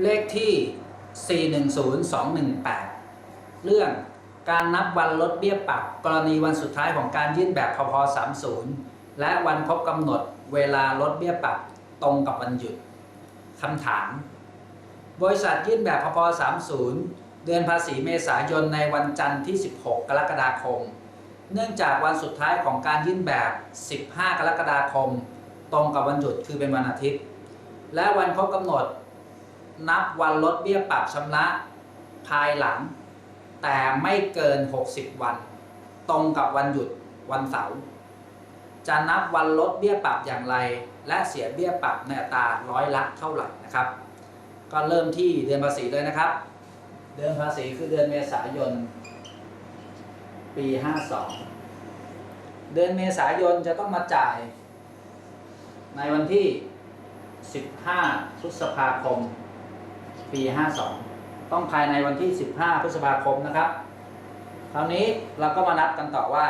เลขที่ 410218 เรื่องการนับวันลดเบี้ยปรับ กรณีวันสุดท้ายของการยื่นแบบพพ30 และวันครบกำหนดเวลาลดเบี้ยปรับตรงกับวันหยุดคำถาม บริษัทยื่นแบบพพ30 เดือนภาษีเมษายนในวันจันทร์ที่ 16 กรกฎาคม เนื่องจากวันสุดท้ายของการยื่นแบบ 15 กรกฎาคม ตรงกับวันหยุดคือเป็นวันอาทิตย์ และวันครบกำหนด นับวันลดเบี้ยปรับชำระภายหลัง แต่ไม่เกิน 60 วัน ตรงกับวันหยุดวันเสาร์จะนับวันลดเบี้ยปรับอย่างไร และเสียเบี้ยปรับในอัตราร้อยละเท่าไหร่นะครับ ก็เริ่มที่เดือนภาษีเลยนะครับ เดือนภาษีคือเดือนเมษายน ปี 52 เดือนเมษายนจะต้องมาจ่าย ในวันที่ 15พฤษภาคม ปี 52 ต้องภายในวันที่ 15 พฤษภาคมนะครับคราวนี้เราก็มานับกันต่อว่า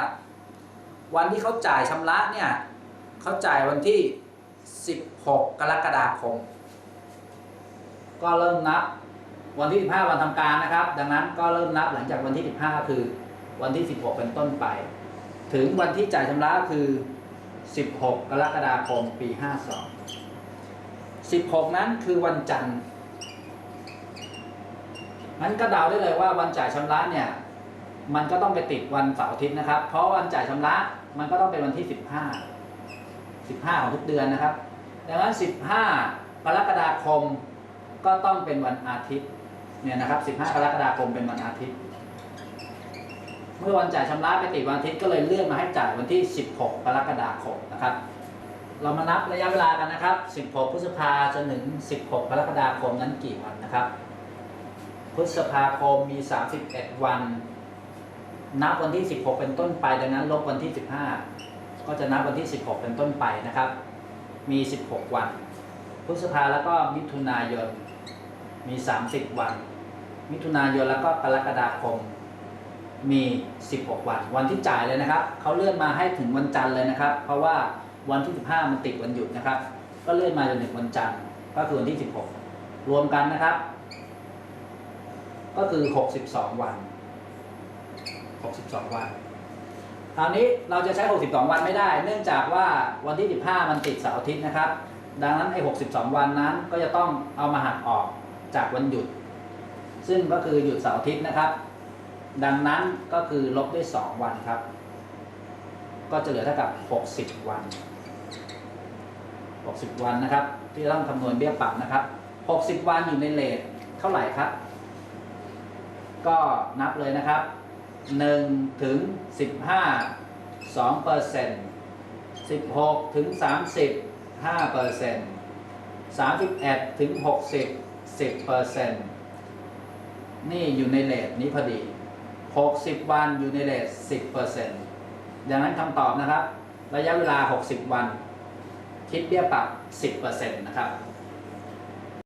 วันที่เขาจ่ายชำระเนี่ยเขาจ่ายวันที่ 16 กรกฎาคม ก็เริ่มนับวันที่ 15 วันทำการนะครับ ดังนั้นก็เริ่มนับหลังจากวันที่ 15 คือวันที่ 16 เป็นต้นไป ถึงวันที่จ่ายชำระคือ 16 กรกฎาคมปี 52 16 นั้นคือวันจันทร์ งั้นก็เดาได้เลยว่าวันจ่ายชำระเนี่ยมันก็ต้องไปติดวันเสาร์อาทิตย์นะครับ เพราะวันจ่ายชำระมันก็ต้องเป็นวันที่ 15 15 ของทุกเดือนนะครับ ดังนั้น 15 กรกฎาคมก็ต้องเป็นวันอาทิตย์เนี่ยนะครับ 15 กรกฎาคมเป็นวันอาทิตย์ เมื่อวันจ่ายชำระไปติดวันอาทิตย์ก็เลยเลื่อนมาให้จ่ายวันที่ 16 กรกฎาคมนะครับ เรามานับระยะเวลากันนะครับ 16 พฤษภาจนถึง 16 กรกฎาคมนั้นกี่วันนะครับ พฤษภาคมมี 31 วัน นับวันที่ 16 เป็นต้นไป ดังนั้นลบวันที่ 15 ก็จะนับวันที่ 16 เป็นต้นไปนะครับ มี 16 วัน พฤษภาแล้วก็มิถุนายน มี 30 วัน มิถุนายนแล้วก็กรกฎาคม มี 16 วัน วันที่จ่ายเลยนะครับ เขาเลื่อนมาให้ถึงวันจันทร์เลยนะครับ เพราะว่าวันที่ 15 มันติดวันหยุดนะครับ ก็เลื่อนมาจนถึงวันจันทร์ ก็คือวันที่ 16 รวมกันนะครับ ก็คือ 62 วัน 62 วันคราวนี้เราจะใช้ 62 วันไม่ได้ เนื่องจากว่าวันที่ 15 มันติดเสาร์อาทิตย์นะครับ ดังนั้นไอ้ 62 วันนั้นก็จะต้องเอามาหักออกจากวันหยุด ซึ่งก็คือหยุดเสาร์อาทิตย์นะครับ ดังนั้นก็คือลบด้วย 2 วันครับ ก็จะเหลือเท่ากับ 60 วัน 60 วันนะครับ ที่ต้องคำนวณเบี้ยปรับนะครับ 60 วันอยู่ในเลทเท่าไหร่ครับ ก็นับเลยนะครับ 1 ถึง 15 2เปอร์เซ็นต์16 ถึง 30 5เปอร์เซ็นต์31 ถึง 60 10เปอร์เซ็นต์นี่อยู่ในเลทนี้พอดี 60 วันอยู่ในเลท10เปอร์เซ็นต์ดังนั้นคำตอบนะครับ ระยะเวลา 60 วัน คิดเบี้ยปรับ 10เปอร์เซ็นต์นะครับ